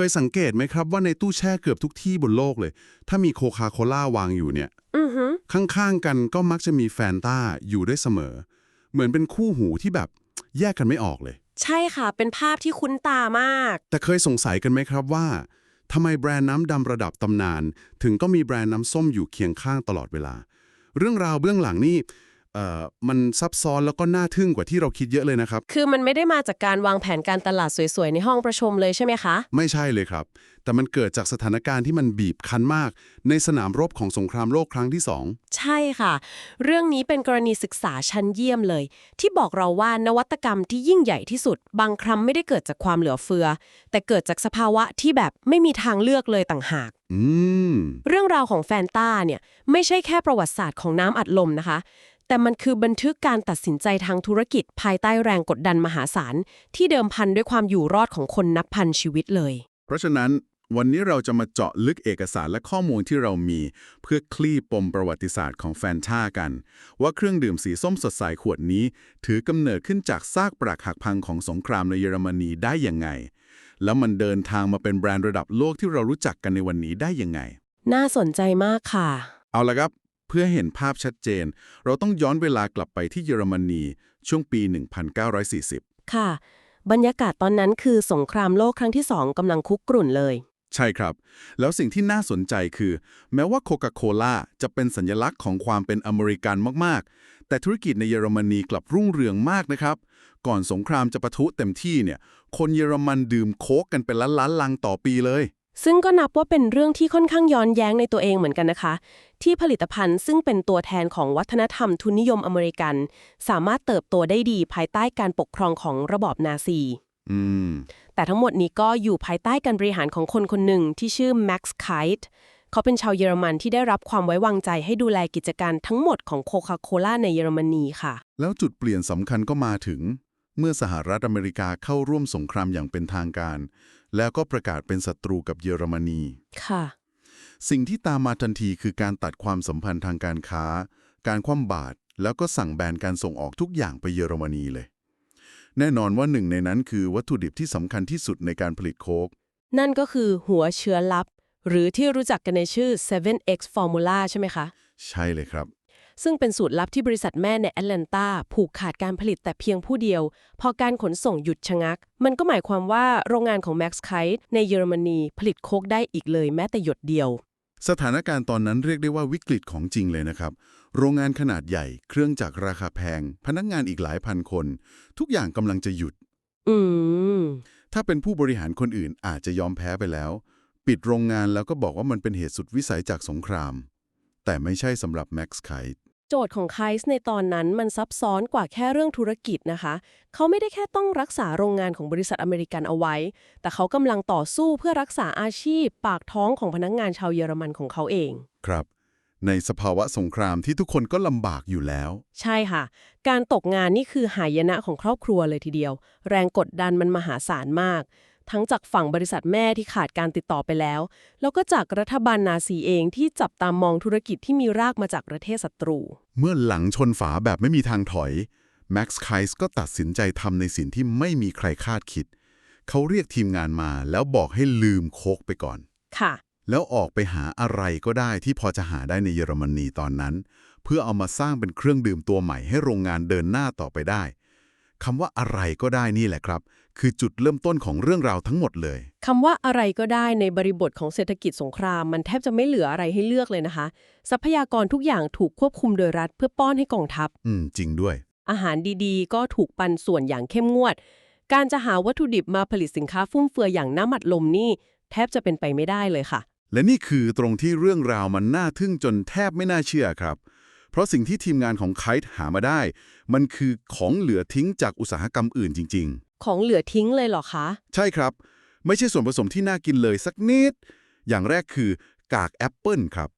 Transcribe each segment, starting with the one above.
เคยสังเกตไหมครับว่าในตู้แช่เกือบทุกที่บนโลกเลย ถ้ามีโคคาโคล่าวางอยู่เนี่ยอือฮึข้างๆกันก็มักจะมีแฟนต้าอยู่ด้วยเสมอ เหมือนเป็นคู่หูที่แบบแยกกันไม่ออกเลย ใช่ค่ะ เป็นภาพที่คุ้นตามาก แต่เคยสงสัยกันไหมครับว่าทำไมแบรนด์น้ำดำระดับตำนาน ถึงก็มีแบรนด์น้ำส้มอยู่เคียงข้างตลอดเวลา เรื่องราวเบื้องหลังนี่เอ่อมันซับซ้อนแล้วก็น่าทึ่งกว่าที่เราคิดเยอะเลยนะครับ คือมันไม่ได้มาจากการวางแผนการตลาดสวยๆ ในห้องประชุมเลยใช่ไหมคะ ไม่ใช่เลยครับ แต่มันเกิดจากสถานการณ์ที่มันบีบคั้นมาก ในสนามรบของสงครามโลกครั้งที่สองใช่ค่ะ เรื่องนี้เป็นกรณีศึกษาชั้นเยี่ยมเลย ที่บอกเราว่านวัตกรรมที่ยิ่งใหญ่ที่สุด บางครั้งไม่ได้เกิดจากความเหลือเฟือ แต่เกิดจากสภาวะที่แบบไม่มีทางเลือกเลยต่างหากอืมเรื่องราวของแฟนต้าเนี่ยไม่ใช่แค่ประวัติศาสตร์ของน้ำอัดลมนะคะ แต่มันคือบันทึกการตัดสินใจทางธุรกิจภายใต้แรงกดดันมหาศาล ที่เดิมพันด้วยความอยู่รอดของคนนับพันชีวิตเลย เพราะฉะนั้นวันนี้เราจะมาเจาะลึกเอกสารและข้อมูลที่เรามี เพื่อคลี่ปมประวัติศาสตร์ของแฟนท่ากัน ว่าเครื่องดื่มสีส้มสดใสขวดนี้ ถือกำเนิดขึ้นจากซากปรักหักพังของสงครามในเยอรมนีได้ยังไง แล้วมันเดินทางมาเป็นแบรนด์ระดับโลกที่เรารู้จักกันในวันนี้ได้ยังไง น่าสนใจมากค่ะ เอาละครับ เพื่อเห็นภาพชัดเจน เราต้องย้อนเวลากลับไปที่เยอรมนีช่วงปี 1940 ค่ะ บรรยากาศตอนนั้นคือสงครามโลกครั้งที่สองกำลังคุกกรุ่นเลย ใช่ครับ แล้วสิ่งที่น่าสนใจคือ แม้ว่าโคคาโคล่าจะเป็นสัญลักษณ์ของความเป็นอเมริกันมากๆ แต่ธุรกิจในเยอรมนีกลับรุ่งเรืองมากนะครับ ก่อนสงครามจะปะทุเต็มที่เนี่ย คนเยอรมันดื่มโค้กกันเป็นล้านๆลังต่อปีเลย ซึ่งก็นับว่าเป็นเรื่องที่ค่อนข้างย้อนแย้งในตัวเองเหมือนกันนะคะ ที่ผลิตภัณฑ์ซึ่งเป็นตัวแทนของวัฒนธรรมทุนนิยมอเมริกัน สามารถเติบโตได้ดีภายใต้การปกครองของระบอบนาซีอืมแต่ทั้งหมดนี้ก็อยู่ภายใต้การบริหารของคนคนหนึ่งที่ชื่อแม็กซ์ไคต์เขาเป็นชาวเยอรมันที่ได้รับความไว้วางใจให้ดูแลกิจการทั้งหมดของโคคาโคล่าในเยอรมนีค่ะ แล้วจุดเปลี่ยนสำคัญก็มาถึง เมื่อสหรัฐอเมริกาเข้าร่วมสงครามอย่างเป็นทางการ แล้วก็ประกาศเป็นศัตรูกับเยอรมนี ค่ะ สิ่งที่ตามมาทันทีคือการตัดความสัมพันธ์ทางการค้า การคว่ำบาตรแล้วก็สั่งแบนการส่งออกทุกอย่างไปเยอรมนีเลย แน่นอนว่าหนึ่งในนั้นคือวัตถุดิบที่สำคัญที่สุดในการผลิตโค้กนั่นก็คือหัวเชื้อลับ หรือที่รู้จักกันในชื่อ 7x Formula ใช่ไหมคะ ใช่เลยครับ ซึ่งเป็นสูตรลับที่บริษัทแม่ในแอตแลนตาผูกขาดการผลิตแต่เพียงผู้เดียว พอการขนส่งหยุดชะงัก มันก็หมายความว่าโรงงานของ Max Kite ในเยอรมนีผลิตโคกได้อีกเลยแม้แต่หยดเดียว สถานการณ์ตอนนั้นเรียกได้ว่าวิกฤตของจริงเลยนะครับ โรงงานขนาดใหญ่ เครื่องจักรราคาแพง พนักงานอีกหลายพันคน ทุกอย่างกำลังจะหยุด อืม ถ้าเป็นผู้บริหารคนอื่นอาจจะยอมแพ้ไปแล้ว ปิดโรงงานแล้วก็บอกว่ามันเป็นเหตุสุดวิสัยจากสงคราม แต่ไม่ใช่สำหรับแม็กซ์ไค โจทย์ของไคส์ในตอนนั้นมันซับซ้อนกว่าแค่เรื่องธุรกิจนะคะ เขาไม่ได้แค่ต้องรักษาโรงงานของบริษัทอเมริกันเอาไว้ แต่เขากำลังต่อสู้เพื่อรักษาอาชีพ ปากท้องของพนักงานชาวเยอรมันของเขาเอง ครับ ในสภาวะสงครามที่ทุกคนก็ลำบากอยู่แล้ว ใช่ค่ะ การตกงานนี่คือหายนะของครอบครัวเลยทีเดียว แรงกดดันมันมหาศาลมาก ทั้งจากฝั่งบริษัทแม่ที่ขาดการติดต่อไปแล้ว แล้วก็จากรัฐบาลนาซีเองที่จับตามมองธุรกิจที่มีรากมาจากประเทศศัตรู เมื่อหลังชนฝาแบบไม่มีทางถอยแม็กซ์ไคส์ก็ตัดสินใจทำในสิ่งที่ไม่มีใครคาดคิด เขาเรียกทีมงานมาแล้วบอกให้ลืมโคกไปก่อน ค่ะ แล้วออกไปหาอะไรก็ได้ที่พอจะหาได้ในเยอรมนีตอนนั้น เพื่อเอามาสร้างเป็นเครื่องดื่มตัวใหม่ให้โรงงานเดินหน้าต่อไปได้ คำว่าอะไรก็ได้นี่แหละครับ คือจุดเริ่มต้นของเรื่องราวทั้งหมดเลยคำว่าอะไรก็ได้ในบริบทของเศรษฐกิจสงคราม มันแทบจะไม่เหลืออะไรให้เลือกเลยนะคะ ทรัพยากรทุกอย่างถูกควบคุมโดยรัฐเพื่อป้อนให้กองทัพ อืม จริงด้วย อาหารดีๆ ก็ถูกปันส่วนอย่างเข้มงวด การจะหาวัตถุดิบมาผลิตสินค้าฟุ่มเฟือยอย่างน้ำอัดลมนี่ แทบจะเป็นไปไม่ได้เลยค่ะ และนี่คือตรงที่เรื่องราวมันน่าทึ่งจนแทบไม่น่าเชื่อครับ เพราะสิ่งที่ทีมงานของไคท์หามาได้ มันคือของเหลือทิ้งจากอุตสาหกรรมอื่นจริง ของเหลือทิ้งเลยเหรอคะ ๆ ใช่ครับ ไม่ใช่ส่วนผสมที่น่ากินเลยสักนิด อย่างแรกคือกากแอปเปิลครับ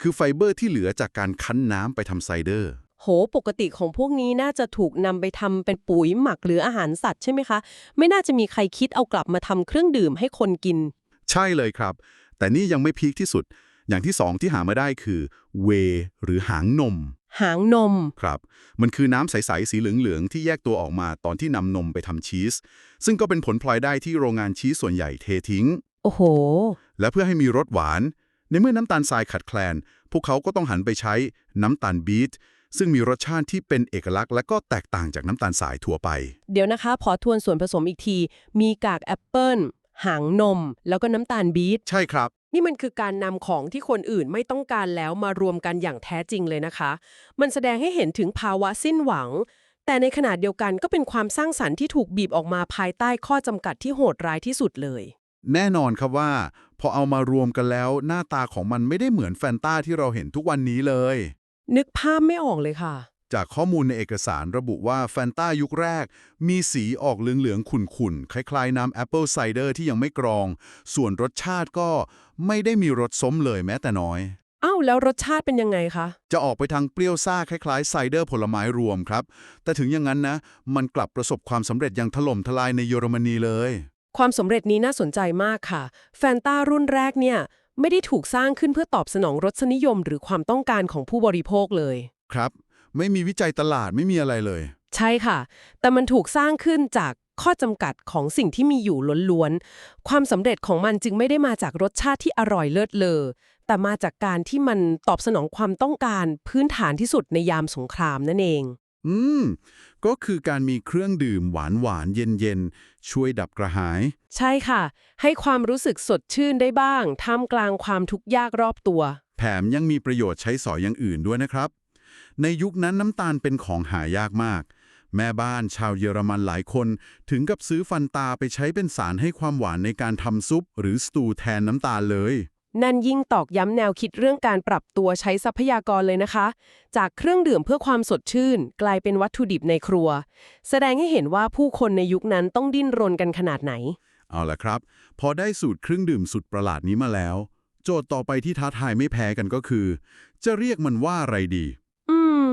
คือไฟเบอร์ที่เหลือจากการคั้นน้ำไปทำไซเดอร์ โหปกติของพวกนี้น่าจะถูกนำไปทำเป็นปุ๋ยหมักหรืออาหารสัตว์ใช่ไหมคะ ไม่น่าจะมีใครคิดเอากลับมาทำเครื่องดื่มให้คนกิน ใช่เลยครับ แต่นี่ยังไม่พีคที่สุด อย่างที่สองที่หามาได้คือเว หรือหางนม หางนม ครับ มันคือน้ำใส ๆ สีเหลือง ๆ ที่แยกตัวออกมาตอนที่นำนมไปทำชีส ซึ่งก็เป็นผลพลอยได้ที่โรงงานชีสส่วนใหญ่เททิ้ง โอ้โห และเพื่อให้มีรสหวาน ในเมื่อน้ำตาลทรายขาดแคลน พวกเขาก็ต้องหันไปใช้น้ำตาลบีทซึ่งมีรสชาติที่เป็นเอกลักษณ์และก็แตกต่างจากน้ำตาลทรายทั่วไป เดี๋ยวนะคะ ขอทวนส่วนผสมอีกที มีกากแอปเปิลหางนม แล้วก็น้ำตาลบีท ใช่ครับ นี่มันคือการนำของที่คนอื่นไม่ต้องการแล้วมารวมกันอย่างแท้จริงเลยนะคะ มันแสดงให้เห็นถึงภาวะสิ้นหวัง แต่ในขณะเดียวกันก็เป็นความสร้างสรรค์ที่ถูกบีบออกมาภายใต้ข้อจำกัดที่โหดร้ายที่สุดเลย แน่นอนครับว่า พอเอามารวมกันแล้ว หน้าตาของมันไม่ได้เหมือนแฟนตาที่เราเห็นทุกวันนี้เลย นึกภาพไม่ออกเลยค่ะ จากข้อมูลในเอกสารระบุว่าแฟนตายุคแรก มีสีออกเหลืองๆขุ่นๆคล้ายๆน้ำแอปเปิลไซเดอร์ที่ยังไม่กรอง ส่วนรสชาติก็ ไม่ได้มีรสส้มเลยแม้แต่น้อย อ้าวแล้วรสชาติเป็นยังไงคะ จะออกไปทางเปรี้ยวซ่าคล้ายๆไซเดอร์ผลไม้รวมครับ แต่ถึงอย่างนั้นนะ มันกลับประสบความสำเร็จอย่างถล่มทลายในเยอรมนีเลย ความสำเร็จนี้น่าสนใจมากค่ะ แฟนตารุ่นแรกเนี่ย ไม่ได้ถูกสร้างขึ้นเพื่อตอบสนองรสนิยม หรือความต้องการของผู้บริโภคเลย ครับ ไม่มีวิจัยตลาดไม่มีอะไรเลย ใช่ค่ะ แต่มันถูกสร้างขึ้นจาก ข้อจำกัดของสิ่งที่มีอยู่ล้วนๆ ความสำเร็จของมันจึงไม่ได้มาจากรสชาติที่อร่อยเลิศเลอ แต่มาจากการที่มันตอบสนองความต้องการพื้นฐานที่สุดในยามสงครามนั่นเอง อืม ก็คือการมีเครื่องดื่มหวานหวานๆเย็นเย็นๆช่วยดับกระหาย ใช่ค่ะ ให้ความรู้สึกสดชื่นได้บ้าง ท่ามกลางความทุกข์ยากรอบตัว แถมยังมีประโยชน์ใช้สอยอย่างอื่นด้วยนะครับ ในยุคนั้นน้ำตาลเป็นของหายากมาก แม่บ้านชาวเยอรมันหลายคน ถึงกับซื้อฟันตาไปใช้เป็นสารให้ความหวานในการทำซุป หรือสตูแทนน้ำตาลเลย นั่นยิ่งตอกย้ำแนวคิดเรื่องการปรับตัวใช้ทรัพยากรเลยนะคะ จากเครื่องดื่มเพื่อความสดชื่น กลายเป็นวัตถุดิบในครัว แสดงให้เห็นว่าผู้คนในยุคนั้นต้องดิ้นรนกันขนาดไหน เอาละครับ พอได้สูตรเครื่องดื่มสุดประหลาดนี้มาแล้ว โจทย์ต่อไปที่ท้าทายไม่แพ้กันก็คือ จะเรียกมันว่าอะไรดี อืม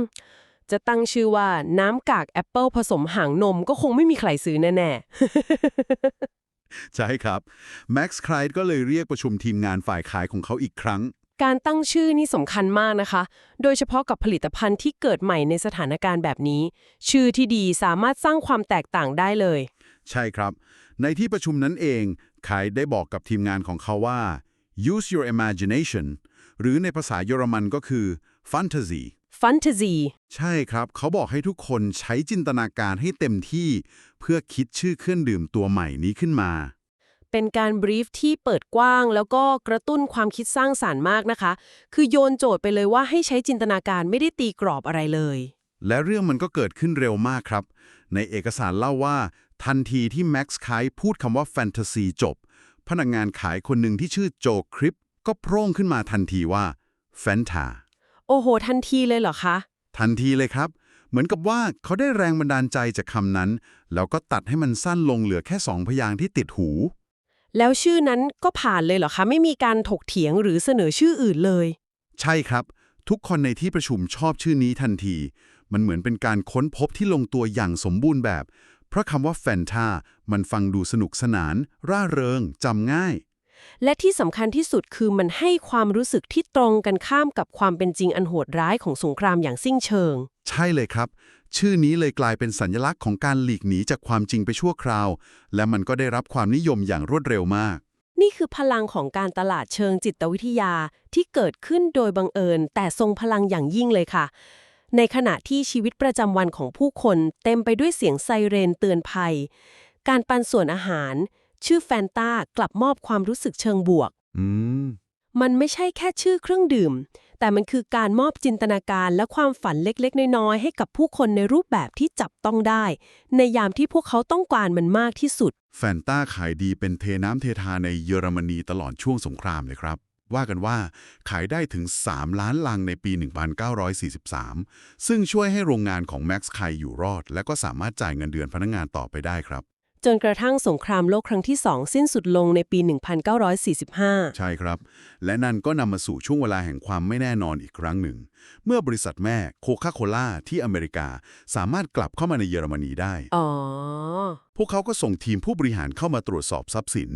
จะตั้งชื่อว่าน้ำกากแอปเปิลผสมหางนมก็คงไม่มีใครซื้อแน่ใช่ครับ แม็กซ์ไครด์ก็เลยเรียกประชุมทีมงานฝ่ายขายของเขาอีกครั้งๆการตั้งชื่อนี่สำคัญมากนะคะ โดยเฉพาะกับผลิตภัณฑ์ที่เกิดใหม่ในสถานการณ์แบบนี้ ชื่อที่ดีสามารถสร้างความแตกต่างได้เลย ใช่ครับ ในที่ประชุมนั้นเองไคายได้บอกกับทีมงานของเขาว่า use your imagination หรือในภาษาเยอรมันก็คือ fantasy ฟันตาซีใช่ครับ เขาบอกให้ทุกคนใช้จินตนาการให้เต็มที่ เพื่อคิดชื่อเครื่องดื่มตัวใหม่นี้ขึ้นมา เป็นการบรีฟที่เปิดกว้าง แล้วก็กระตุ้นความคิดสร้างสารรค์มากนะคะ คือโยนโจทย์ไปเลยว่าให้ใช้จินตนาการไม่ได้ตีกรอบอะไรเลย และเรื่องมันก็เกิดขึ้นเร็วมากครับ ในเอกสารเล่าว่า ทันทีที่แม็กซ์ไคพูดคำว่าแฟนตาซีจบ พนักงานขายคนหนึ่งที่ชื่อโจคริปก็โพร่งขึ้นมาทันทีว่าแฟนตา โอ้โห ทันทีเลยเหรอคะ ทันทีเลยครับ เหมือนกับว่าเขาได้แรงบันดาลใจจากคำนั้น แล้วก็ตัดให้มันสั้นลงเหลือแค่สองพยางค์ที่ติดหู แล้วชื่อนั้นก็ผ่านเลยเหรอคะ ไม่มีการถกเถียงหรือเสนอชื่ออื่นเลย ใช่ครับ ทุกคนในที่ประชุมชอบชื่อนี้ทันที มันเหมือนเป็นการค้นพบที่ลงตัวอย่างสมบูรณ์แบบ เพราะคำว่าแฟนตามันฟังดูสนุกสนาน ร่าเริงจำง่าย และที่สำคัญที่สุดคือมันให้ความรู้สึกที่ตรงกันข้ามกับความเป็นจริงอันโหดร้ายของสงครามอย่างสิ้นเชิง ใช่เลยครับ ชื่อนี้เลยกลายเป็นสัญลักษณ์ของการหลีกหนีจากความจริงไปชั่วคราว และมันก็ได้รับความนิยมอย่างรวดเร็วมาก นี่คือพลังของการตลาดเชิงจิตวิทยาที่เกิดขึ้นโดยบังเอิญ แต่ทรงพลังอย่างยิ่งเลยค่ะ ในขณะที่ชีวิตประจำวันของผู้คน เต็มไปด้วยเสียงไซเรนเตือนภัย การปันส่วนอาหาร ชื่อแฟนตากลับมอบความรู้สึกเชิงบวก อืม มันไม่ใช่แค่ชื่อเครื่องดื่ม แต่มันคือการมอบจินตนาการและความฝันเล็กๆ น้อยๆ ให้กับผู้คนในรูปแบบที่จับต้องได้ ในยามที่พวกเขาต้องการมันมากที่สุด แฟนต้าขายดีเป็นเทน้ำเททาในเยอรมนีตลอดช่วงสงครามเลยครับ ว่ากันว่าขายได้ถึง 3 ล้านลังในปี 1943 ซึ่งช่วยให้โรงงานของแม็กซ์ไคอยู่รอด และก็สามารถจ่ายเงินเดือนพนักงานต่อไปได้ครับ จนกระทั่งสงครามโลกครั้งที่ 2 สิ้นสุดลงในปี 1945 ใช่ครับ และนั่นก็นำมาสู่ช่วงเวลาแห่งความไม่แน่นอนอีกครั้งหนึ่ง เมื่อบริษัทแม่โคคาโคล่าที่อเมริกาสามารถกลับเข้ามาในเยอรมนีได้ อ๋อ พวกเขาก็ส่งทีมผู้บริหารเข้ามาตรวจสอบทรัพย์สิน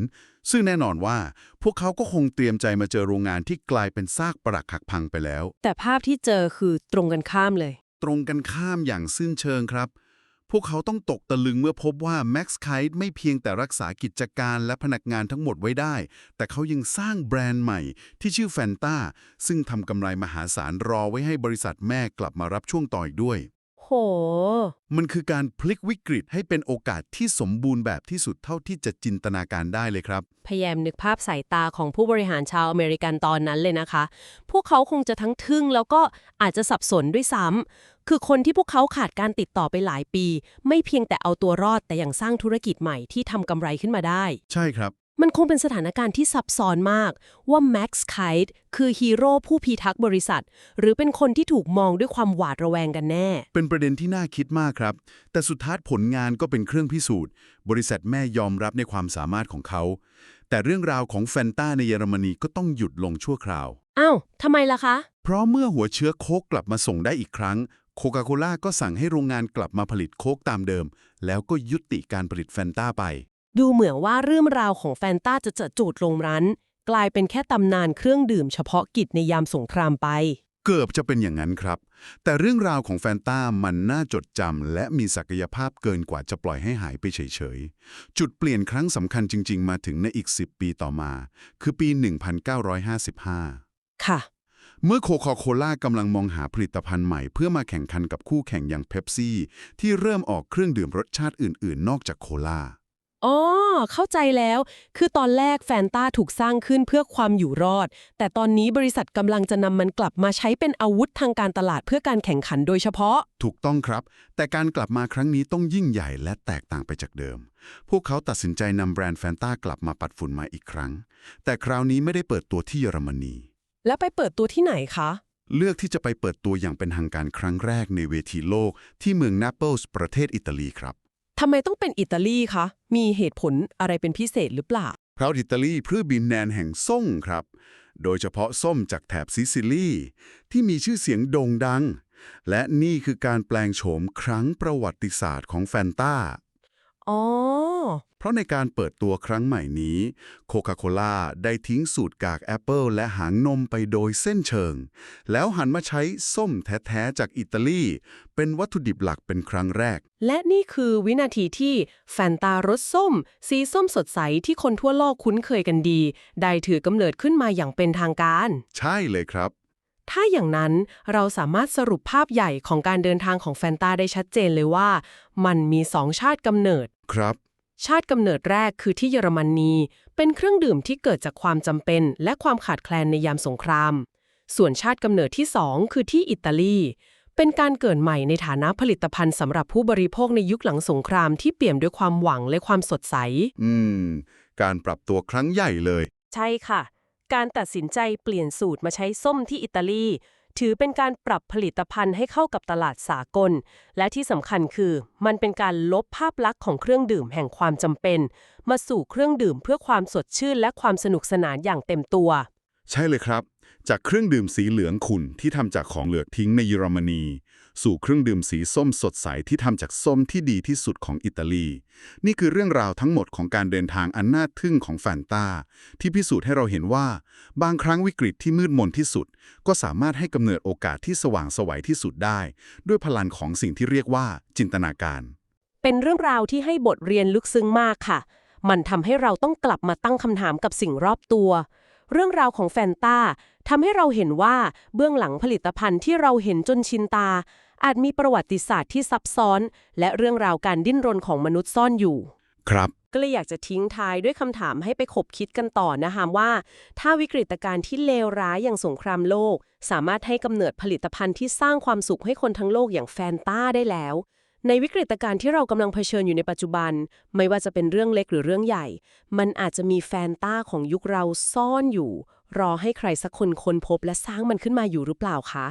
ซึ่งแน่นอนว่าพวกเขาก็คงเตรียมใจมาเจอโรงงานที่กลายเป็นซากปรักหักพังไปแล้ว แต่ภาพที่เจอคือตรงกันข้ามเลย ตรงกันข้ามอย่างสิ้นเชิงครับ พวกเขาต้องตกตะลึงเมื่อพบว่าแม็กซ์ไคท์ไม่เพียงแต่รักษากิจการและพนักงานทั้งหมดไว้ได้ แต่เขายังสร้างแบรนด์ใหม่ที่ชื่อแฟนตาซึ่งทำกำไรมหาศาลรอไว้ให้บริษัทแม่กลับมารับช่วงต่ออีกด้วย โห มันคือการพลิกวิกฤตให้เป็นโอกาสที่สมบูรณ์แบบที่สุดเท่าที่จะจินตนาการได้เลยครับ พยายามนึกภาพสายตาของผู้บริหารชาวอเมริกันตอนนั้นเลยนะคะ พวกเขาคงจะทั้งทึ่งแล้วก็อาจจะสับสนด้วยซ้ำ คือคนที่พวกเขาขาดการติดต่อไปหลายปี ไม่เพียงแต่เอาตัวรอดแต่ยังสร้างธุรกิจใหม่ที่ทำกำไรขึ้นมาได้ ใช่ครับ มันคงเป็นสถานการณ์ที่ซับซ้อนมากว่า Max Kite คือฮีโร่ผู้พิทักษ์บริษัท หรือเป็นคนที่ถูกมองด้วยความหวาดระแวงกันแน่ เป็นประเด็นที่น่าคิดมากครับ แต่สุดท้ายผลงานก็เป็นเครื่องพิสูจน์ บริษัทแม่ยอมรับในความสามารถของเขา แต่เรื่องราวของแฟนต้าในเยอรมนีก็ต้องหยุดลงชั่วคราวอ้าวทำไมล่ะคะ เพราะเมื่อหัวเชื้อโค้กกลับมาส่งได้อีกครั้งโคคาโคล่าก็สั่งให้โรงงานกลับมาผลิตโค้กตามเดิม แล้วก็ยุติการผลิตแฟนต้าไป ดูเหมือนว่าเรื่องราวของแฟนตาจะจะจูดลงรั้น กลายเป็นแค่ตำนานเครื่องดื่มเฉพาะกิจในยามสงครามไป เกือบจะเป็นอย่างนั้นครับ แต่เรื่องราวของแฟนต้ามันน่าจดจำและมีศักยภาพเกินกว่าจะปล่อยให้หายไปเฉยๆ จุดเปลี่ยนครั้งสำคัญจริง ๆ มาถึงในอีก 10 ปีต่อมา คือปี 1955 ค่ะเมื่อโคคาโคล่ากำลังมองหาผลิตภัณฑ์ใหม่เพื่อมาแข่งขันกับคู่แข่งอย่างเพปซี่ที่เริ่มออกเครื่องดื่มรสชาติอื่น ๆ นอกจากโคลา อ๋อ เข้าใจแล้ว คือตอนแรกแฟนตาถูกสร้างขึ้นเพื่อความอยู่รอด แต่ตอนนี้บริษัทกำลังจะนำมันกลับมาใช้เป็นอาวุธทางการตลาดเพื่อการแข่งขันโดยเฉพาะ ถูกต้องครับ แต่การกลับมาครั้งนี้ต้องยิ่งใหญ่และแตกต่างไปจากเดิม พวกเขาตัดสินใจนำแบรนด์แฟนต้ากลับมาปัดฝุ่นมาอีกครั้ง แต่คราวนี้ไม่ได้เปิดตัวที่เยอรมนี แล้วไปเปิดตัวที่ไหนคะ เลือกที่จะไปเปิดตัวอย่างเป็นทางการครั้งแรกในเวทีโลกที่เมืองนาเปิลส์ประเทศอิตาลีครับ ทำไมต้องเป็นอิตาลีคะ มีเหตุผลอะไรเป็นพิเศษหรือเปล่า เพราะอิตาลีเพื่อบินแนนแห่งส้มครับ โดยเฉพาะส้มจากแถบซิซิลีที่มีชื่อเสียงโด่งดัง และนี่คือการแปลงโฉมครั้งประวัติศาสตร์ของแฟนตาอ๋อ เพราะในการเปิดตัวครั้งใหม่นี้โคคาโคล่าได้ทิ้งสูตรกากแอปเปิลและหางนมไปโดยเส้นเชิง แล้วหันมาใช้ส้มแท้ๆจากอิตาลี เป็นวัตถุดิบหลักเป็นครั้งแรก และนี่คือวินาทีที่แฟนตารสส้ม สีส้มสดใสที่คนทั่วโลกคุ้นเคยกันดี ได้ถือกำเนิดขึ้นมาอย่างเป็นทางการ ใช่เลยครับ ถ้าอย่างนั้นเราสามารถสรุปภาพใหญ่ของการเดินทางของแฟนตาได้ชัดเจนเลยว่า มันมีสองชาติกำเนิด ครับ ชาติกำเนิดแรกคือที่เยอรมนี เป็นเครื่องดื่มที่เกิดจากความจำเป็น และความขาดแคลนในยามสงคราม ส่วนชาติกำเนิดที่สองคือที่อิตาลี เป็นการเกิดใหม่ในฐานะผลิตภัณฑ์สำหรับผู้บริโภคในยุคหลังสงครามที่เปี่ยมด้วยความหวังและความสดใส อืม การปรับตัวครั้งใหญ่เลย ใช่ค่ะ การตัดสินใจเปลี่ยนสูตรมาใช้ส้มที่อิตาลี ถือเป็นการปรับผลิตภัณฑ์ให้เข้ากับตลาดสากล และที่สำคัญคือ มันเป็นการลบภาพลักษณ์ของเครื่องดื่มแห่งความจำเป็น มาสู่เครื่องดื่มเพื่อความสดชื่น และความสนุกสนานอย่างเต็มตัว ใช่เลยครับ จากเครื่องดื่มสีเหลืองขุ่นที่ทำจากของเหลือทิ้งในเยอรมนี สู่เครื่องดื่มสีส้มสดใสที่ทำจากส้มที่ดีที่สุดของอิตาลี นี่คือเรื่องราวทั้งหมดของการเดินทางอันน่าทึ่งของแฟนตาที่พิสูจน์ให้เราเห็นว่า บางครั้งวิกฤตที่มืดมนที่สุด ก็สามารถให้กำเนิดโอกาสที่สว่างสวัยที่สุดได้ ด้วยพลังของสิ่งที่เรียกว่าจินตนาการ เป็นเรื่องราวที่ให้บทเรียนลึกซึ้งมากค่ะ มันทำให้เราต้องกลับมาตั้งคำถามกับสิ่งรอบตัว เรื่องราวของแฟนตาทำให้เราเห็นว่าเบื้องหลังผลิตภัณฑ์ที่เราเห็นจนชินตา อาจมีประวัติศาสตร์ที่ซับซ้อน และเรื่องราวการดิ้นรนของมนุษย์ซ่อนอยู่ ครับ ก็เลยอยากจะทิ้งท้ายด้วยคำถามให้ไปขบคิดกันต่อนะคะว่า ถ้าวิกฤตการณ์ที่เลวร้ายอย่างสงครามโลก สามารถให้กำเนิดผลิตภัณฑ์ที่สร้างความสุขให้คนทั้งโลกอย่างแฟนต้าได้แล้ว ในวิกฤตการณ์ที่เรากำลังเผชิญอยู่ในปัจจุบัน ไม่ว่าจะเป็นเรื่องเล็กหรือเรื่องใหญ่ มันอาจจะมีแฟนต้าของยุคเราซ่อนอยู่ รอให้ใครสักคนค้นพบและสร้างมันขึ้นมาอยู่หรือเปล่าคะ